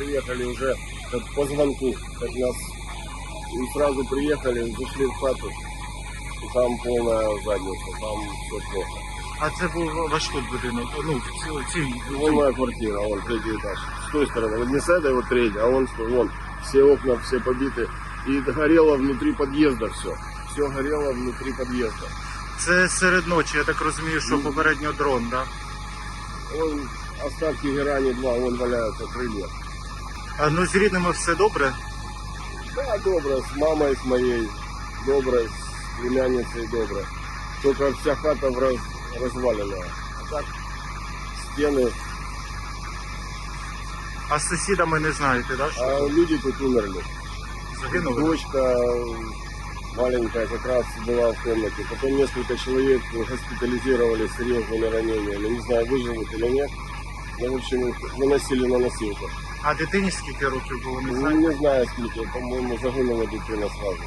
приехали уже как по звонку, как нас и сразу приехали, зашли в хату, и там полная задница, там все плохо. А це був ваш тут будинок. Ну, ці, ці, Вон моя квартира, вон третий этаж. С той стороны, вот не с этой, вот третий, а вон, что, вон, все окна все побиты. И горело внутри подъезда все. Все горело внутри подъезда. це серед ночі, я так розумію, що попередньо дрон, да? Вон остатки герани 2, вон валяются крылья. А ну з рідними все добре. Да, добро, с мамой с моей, добро, с племянницей добро. Только вся хата в раз, разваленная. А так, стены, А з сусідами не знаєте, да? Що а люди тут умерли. загинули? Дочка маленькая как раз была в комнате. Потом несколько человек госпитализировали с серьезными ранениями. Не знаю, выживут или нет. Но, в общем, их выносили на носилках. А дитині скільки років було, не Ну, знаєте? не знаю, сколько. По-моему, загинула дитина сразу.